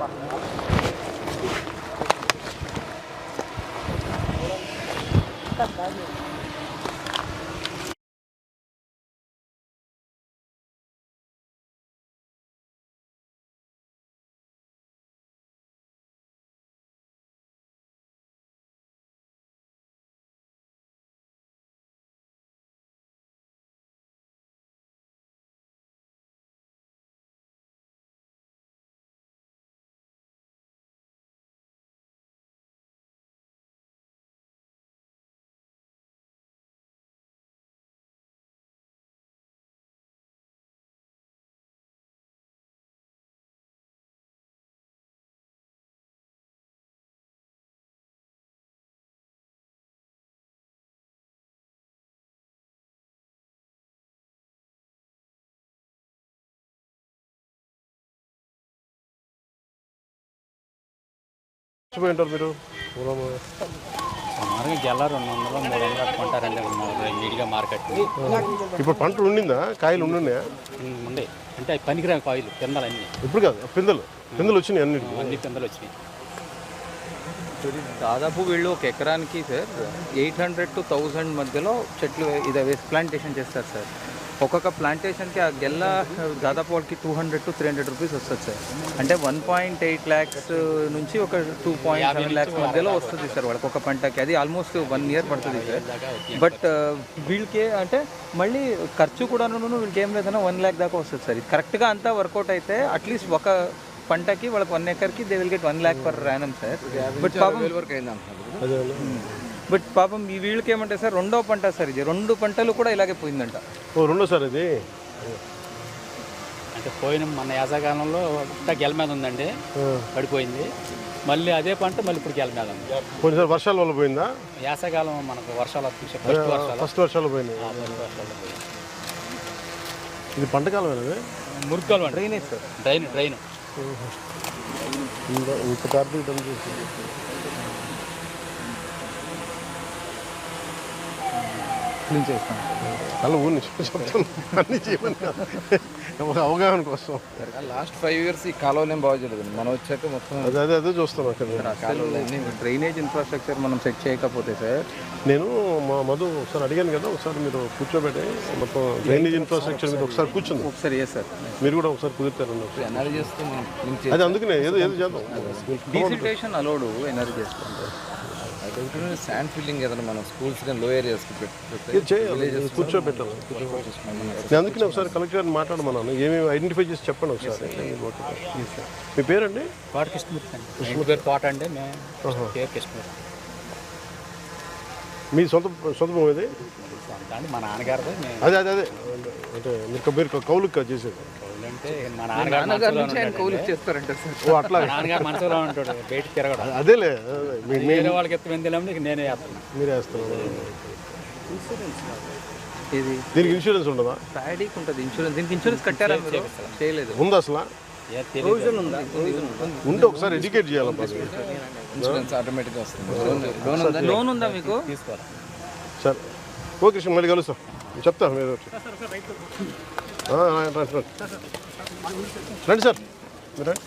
Tá, tá, మర్చిపోయింటారు మీరు. సుమారుగా రెండు వందలు మూడు వందలు కొంటారండి నీట్గా మార్కెట్. ఇప్పుడు పంట ఉండిందా? కాయలు ఉండున్నాయా? ఉంది అంటే అవి పనికిరాని కాయలు పిందలు అన్ని. ఇప్పుడు కాదు పిందెలు. పిందెలు వచ్చినాయి అన్నిటికీ. అన్ని పిందలు వచ్చినాయి. దాదాపు వీళ్ళు ఒక ఎకరానికి sir eight hundred to thousand మధ్యలో చెట్లు ఇది వేసి ప్లాంటేషన్ చేస్తారు సార్. ఒక్కొక్క ప్లాంటేషన్కి ఆ గెల్ల దాదాపు వాళ్ళకి two hundred to three hundred rupees వస్తుంది సార్ అంటే వన్ పాయింట్ ఎయిట్ ల్యాక్స్ నుంచి ఒక టూ పాయింట్ సెవెన్ ల్యాక్స్ మధ్యలో వస్తుంది సార్ వాళ్ళకి ఒక పంటకి. అది ఆల్మోస్ట్ వన్ ఇయర్ పడుతుంది సార్. బట్ వీళ్ళకి అంటే మళ్ళీ ఖర్చు కూడా వీళ్ళకి ఏం లేదన్నా వన్ ల్యాక్ దాకా వస్తుంది సార్. ఇది కరెక్ట్గా అంతా వర్కౌట్ అయితే అట్లీస్ట్ ఒక పంటకి వాళ్ళకి one ఎకర్కి they will get one lakh per annum sir. But పాపం బట్ పాపం ఈ వీళ్ళకి ఏమంటే సార్ రెండో పంట సార్ ఇది. రెండు పంటలు కూడా ఇలాగే పోయిందంట. ఓ రెండోసారి ఇది? అంటే పోయిన మన యాసకాలంలో అంతా గెల మీద ఉందండి. పడిపోయింది. మళ్ళీ అదే పంట మళ్ళీ ఇప్పుడు గెల మీద ఉంది. కొన్నిసారి వర్షాల వల్ల పోయిందా? యాసకాలం మనకు వర్షాలు ఫస్ట్ వర్షాలు. ఫస్ట్ వర్షాలు పోయినాయి. ఆ ఫస్ట్ వర్షాలు పోయి. ఇది పంటకాలం మురికాలు డ్రైనేజ్ సార్ డ్రైన్ డ్రైన్ ఇంకా ఇంత కార్తీక టైం చేసి క్లీన్ చేస్తాం అలా ఊరిని చెప్తాను. అన్ని చేయమని కాదు. ఒక అవగాహన కోసం. లాస్ట్ ఫైవ్ ఇయర్స్ ఈ కాలువలు ఏం బాగా చేయలేదు మనం వచ్చాక మొత్తం అదే అదే అదే చూస్తాను అక్కడ. డ్రైనేజ్ ఇన్ఫ్రాస్ట్రక్చర్ మనం సెట్ చేయకపోతే సార్? నేను మా మధు ఒకసారి అడిగాను కదా ఒకసారి మీరు కూర్చోబెట్టి మొత్తం డ్రైనేజ్ ఇన్ఫ్రాస్ట్రక్చర్ మీద ఒకసారి కూర్చుంది. ఒకసారి ఏ సార్ మీరు కూడా ఒకసారి కుదురుతారు ఎనర్జీ చేస్తే. అది అందుకనే ఏదో ఏదో చేద్దాం. అలౌడ్ ఎనర్జీ చేస్తాం సార్ అది శాండ్ ఫిల్లింగ్ ఏదైనా మనం స్కూల్స్ కానీ లో ఏరియాస్కి కూర్చోబెట్టాలి అందుకనే ఒకసారి కలెక్టర్ గారిని మాట్లాడమన్నాను ఏమేమి ఐడెంటిఫై చేసి చెప్పండి ఒకసారి. మీ పేరండి? తోట కృష్ణమూర్తి. అండి ఇంటి పేరు తోట అండి. మేము పేరు కృష్ణమూర్తి. మీ సొంత సొంత భూమి ఇది మా నాన్నగారిది. మేము అదే అదే అదే. అంటే మీరు మీరు కౌలుకి చేసేది. అంటే మా నాన్నగారు నాన్నగారి మనసులో నుంచి ఆయన ఉంటాడండి. కౌలు ఇచ్చేస్తారంట సార్. ఓ అట్లా మా నాన్నగారు మనసులో ఉంటాడు బయటికి తిరగడం. అదేలే. అదే. మీ- మీ- వేరే వాళ్ళకి ఎత్తు వెందిలేమో నీకు నేనే మీరే ఇది దీనికి ఇన్సూరెన్స్ ఉండదా? ప్యాడీకి ఉంటుంది. ఇన్సూరెన్స్ దీనికి ఇన్సూరెన్స్ కట్టారా మీరు? చేయలేదు. ఉందా అసలు? ఉంటే ఒకసారి ఎడ్యుకేట్ అది. ఇన్సూరెన్స్ ఆటోమేటిక్గా వస్తుంది. లోన్ ఉందా? లోన్ ఉందా మీకు? తీసుకోవాలి సరే. ఓకే కృష్ణ మళ్ళీ కలుస్తాం. చెప్తా మీరు రండి, రండి, రండి. రండి సార్ మీరు రండి